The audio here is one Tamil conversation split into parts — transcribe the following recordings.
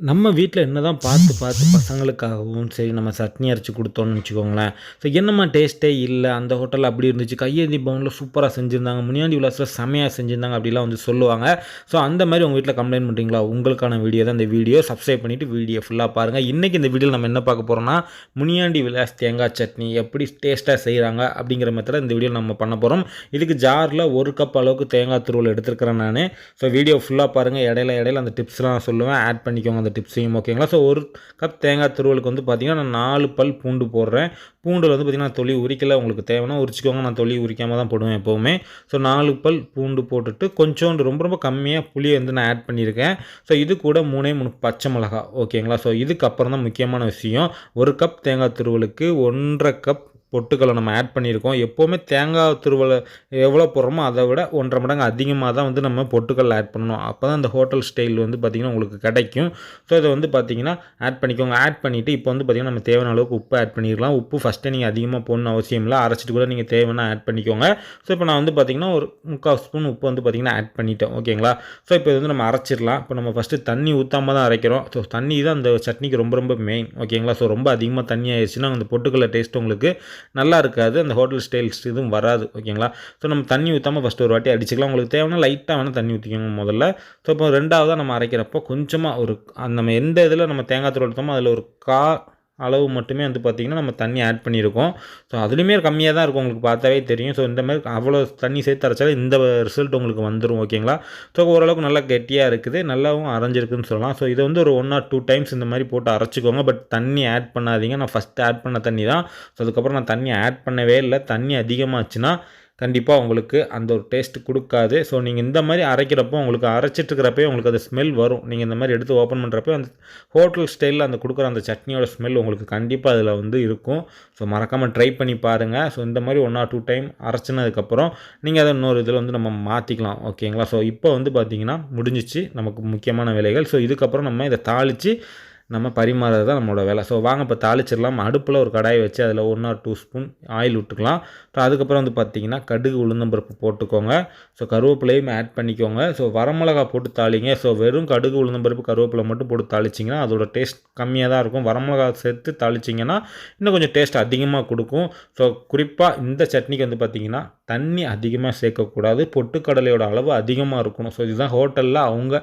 நம்ம வீட்டில் என்ன தான் பார்த்து பார்த்து பசங்களுக்காகவும் சரி நம்ம சட்னி அரைச்சி கொடுத்தோன்னு வச்சுக்கோங்களேன். ஸோ என்னம்மா டேஸ்ட்டே இல்லை? அந்த ஹோட்டலில் அப்படி இருந்துச்சு. கையேந்தி பவனில் சூப்பராக செஞ்சுருந்தாங்க. முனியாண்டி விலாஸில் செமையாக செஞ்சுருந்தாங்க அப்படிலாம் வந்து சொல்லுவாங்க. ஸோ அந்த மாதிரி உங்கள் வீட்டில் கம்ப்ளைண்ட் பண்ணுறீங்களா உங்களுக்கான வீடியோ தான் இந்த வீடியோ சப்ஸ்கிரைப் பண்ணிவிட்டு வீடியோ ஃபுல்லாக பாருங்கள் இன்றைக்கி இந்த வீடியோவில் நம்ம என்ன பார்க்க போகிறோம்னா முனியாண்டி விலாஸ் தேங்காய் சட்னி எப்படி டேஸ்ட்டாக செய்கிறாங்க அப்படிங்கிற மாதிரி இந்த வீடியோ நம்ம பண்ண போகிறோம் இதுக்கு ஜாரில் ஒரு கப் அளவுக்கு தேங்காய் துருவல் எடுத்துருக்கிறேன் நான். ஸோ வீடியோ ஃபுல்லாக பாருங்கள் இடையில இடையில அந்த டிப்ஸ்லாம் சொல்லுவேன். ஆட் பண்ணிக்கோங்க அந்த டிப்ஸையும் ஓகேங்களா ஸோ ஒரு கப் தேங்காய் துருவலுக்கு வந்து பார்த்திங்கன்னா நான் நாலு பல் பூண்டு போடுறேன். பூண்டில் வந்து பார்த்திங்கன்னா தொலி உரிக்கலை உங்களுக்கு தேவைன்னா உரிச்சிக்கோங்க. நான் தொலி உரிக்காமல் தான் போடுவேன் எப்போவுமே. ஸோ நாலு பல் பூண்டு போட்டுட்டு கொஞ்சோண்டு ரொம்ப ரொம்ப கம்மியாக புளியை வந்து நான் ஆட் பண்ணியிருக்கேன். ஸோ இது கூட மூணே மூணு பச்சை மிளகா ஓகேங்களா ஸோ இதுக்கப்புறம் தான் முக்கியமான விஷயம். ஒரு கப் தேங்காய் துருவலுக்கு ஒன்றரை கப் பொட்டுக்களை நம்ம ஆட் பண்ணியிருக்கோம். எப்போவுமே தேங்காய் துருவலை எவ்வளோ போடுறோமோ அதை விட ஒன்றரை மடங்கு அதிகமாக தான் வந்து நம்ம பொட்டுக்கல் ஆட் பண்ணணும். அப்போ தான் அந்த ஹோட்டல் ஸ்டைல் வந்து பார்த்திங்கன்னா உங்களுக்கு கிடைக்கும். ஸோ இதை வந்து பார்த்திங்கன்னா ஆட் பண்ணிக்கோங்க. ஆட் பண்ணிவிட்டு இப்போ வந்து பார்த்திங்கன்னா நம்ம தேவையான அளவுக்கு உப்பு ஆட் பண்ணிடலாம். உப்பு ஃபஸ்ட்டே நீங்கள் அதிகமாக போடணும் அவசியம் இல்லை. அரைச்சிட்டு கூட நீங்கள் தேவைன்னா ஆட் பண்ணிக்கோங்க. ஸோ இப்போ நான் வந்து பார்த்திங்கன்னா ஒரு முக்கால் ஸ்பூன் உப்பு வந்து பார்த்திங்கன்னா ஆட் பண்ணிட்டேன். ஓகேங்களா ஸோ இப்போ இது வந்து நம்ம அரைச்சிடலாம். இப்போ நம்ம ஃபஸ்ட்டு தண்ணி ஊற்றாமல் தான் அரைக்கிறோம். ஸோ தண்ணி தான் அந்த சட்னிக்கு ரொம்ப ரொம்ப மெயின் ஓகேங்களா ஸோ ரொம்ப அதிகமாக தண்ணி ஆயிடுச்சுன்னா அந்த பொட்டுக்கல்ல டேஸ்ட் உங்களுக்கு நல்லா இருக்காது அந்த ஹோட்டல் ஸ்டைல்ஸ் இதுவும் வராது ஓகேங்களா ஸோ நம்ம தண்ணி ஊற்றாமல் ஃபஸ்ட்டு ஒரு வாட்டி அடிச்சுக்கலாம். உங்களுக்கு தேவைன்னா லைட்டாக வேணால் தண்ணி ஊற்றிக்கோங்க முதல்ல. ஸோ இப்போ ரெண்டாவதாக நம்ம அரைக்கிறப்போ கொஞ்சமாக ஒரு நம்ம எந்த இதில் நம்ம தேங்காய் தூள் எடுத்தோமோ அதில் ஒரு கா அளவு மட்டுமே வந்து பார்த்திங்கன்னா நம்ம தண்ணி ஆட் பண்ணியிருக்கோம். ஸோ அதுலேயுமே கம்மியாக தான் இருக்கும் உங்களுக்கு பார்த்தாவே தெரியும். ஸோ இந்த மாதிரி அவ்வளோ தண்ணி சேர்த்து அரைச்சாலும் இந்த ரிசல்ட் உங்களுக்கு வந்துடும் ஓகேங்களா ஸோ ஓரளவுக்கு நல்லா கெட்டியாக இருக்குது. நல்லாவும் அரைஞ்சிருக்குன்னு சொல்லலாம். ஸோ இதை வந்து ஒரு ஒன் ஆர் டூ டைம்ஸ் இந்த மாதிரி போட்டு அரைச்சிக்கோங்க. பட் தண்ணி ஆட் பண்ணாதீங்க. நான் ஃபஸ்ட்டு ஆட் பண்ண தண்ணி தான். ஸோ அதுக்கப்புறம் நான் தண்ணி ஆட் பண்ணவே இல்லை. தண்ணி அதிகமாகச்சுன்னா கண்டிப்பாக உங்களுக்கு அந்த ஒரு டேஸ்ட் கொடுக்காது. ஸோ நீங்கள் இந்த மாதிரி அரைக்கிறப்போ உங்களுக்கு அரைச்சிட்ருக்கிறப்பே உங்களுக்கு அந்த ஸ்மெல் வரும். நீங்கள் இந்த மாதிரி எடுத்து ஓப்பன் பண்ணுறப்போ அந்த ஹோட்டல் ஸ்டைலில் அந்த கொடுக்குற அந்த சட்னியோட ஸ்மெல் உங்களுக்கு கண்டிப்பாக அதில் வந்து இருக்கும். ஸோ மறக்காமல் ட்ரை பண்ணி பாருங்கள் ஸோ இந்த மாதிரி ஒன் ஆர் டூ டைம் அரைச்சினதுக்கப்புறம் நீங்கள் அதை இன்னொரு இதில் வந்து நம்ம மாற்றிக்கலாம் ஓகேங்களா ஸோ இப்போ வந்து பார்த்திங்கன்னா முடிஞ்சிச்சு. நமக்கு முக்கியமான வேலைகள். ஸோ இதுக்கப்புறம் நம்ம இதை தாளித்து நம்ம பரிமாறது தான் நம்மளோட வேலை. ஸோ வாங்க இப்போ தாளிச்சிடலாம். அடுப்பில் ஒரு கடாயை வச்சு அதில் one or two spoon oil விட்டுக்கலாம். ஸோ அதுக்கப்புறம் வந்து பார்த்திங்கன்னா கடுகு உளுந்தம்பருப்பு போட்டுக்கோங்க. ஸோ கருவேப்பிலையும் ஆட் பண்ணிக்கோங்க. ஸோ வரமிளகா போட்டு தாளிங்க. ஸோ வெறும் கடுகு உளுந்தம்பருப்பு கருவேப்பிலை மட்டும் போட்டு தாளிச்சிங்கன்னா அதோட டேஸ்ட் கம்மியாக தான் இருக்கும். வரமிளகா சேர்த்து தாளிச்சிங்கன்னா இன்னும் கொஞ்சம் டேஸ்ட் அதிகமாக கொடுக்கும். ஸோ குறிப்பாக இந்த சட்னிக்கு வந்து பார்த்திங்கன்னா தண்ணி அதிகமாக சேர்க்கக்கூடாது. பொட்டுக்கடலையோட அளவு அதிகமாக இருக்கணும். ஸோ இதுதான் ஹோட்டலில் அவங்க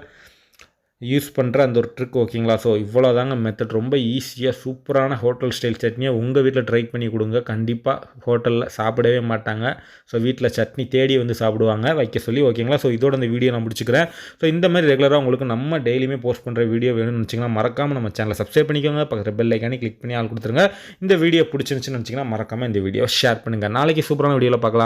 யூஸ் பண்ணுற அந்த ஒரு ட்ரிக் ஓகேங்களா ஸோ இவ்வளோ தாங்க மெத்தட் ரொம்ப ஈஸியாக சூப்பரான ஹோட்டல் ஸ்டைல் சட்னியை உங்கள் வீட்டில் ட்ரை பண்ணி கொடுங்க. கண்டிப்பாக ஹோட்டலில் சாப்பிடவே மாட்டாங்க. ஸோ வீட்டில் சட்னி தேடி வந்து சாப்பிடுவாங்க. வைக்க சொல்லி ஓகேங்களா ஸோ இதோட இந்த வீடியோ நான் முடிச்சுக்கிறேன். ஸோ இந்த மாதிரி ரெகுலராக உங்களுக்கு நம்ம டெய்லியுமே போஸ்ட் பண்ணுற வீடியோ வேணும்னு நினச்சிங்கன்னா மறக்காமல் நம்ம சேனலை சப்ஸ்கிரைப் பண்ணிக்கோங்க. பக்கத்தில் பெல் ஐக்கானே கிளிக் பண்ணி ஆள் கொடுத்துருங்க. இந்த வீடியோ பிடிச்சிருந்துச்சுன்னு நினச்சிங்கன்னா மறக்காமல் இந்த வீடியோ ஷேர் பண்ணுங்கள் நாளைக்கு சூப்பரான வீடியோவில் பார்க்கலாம்.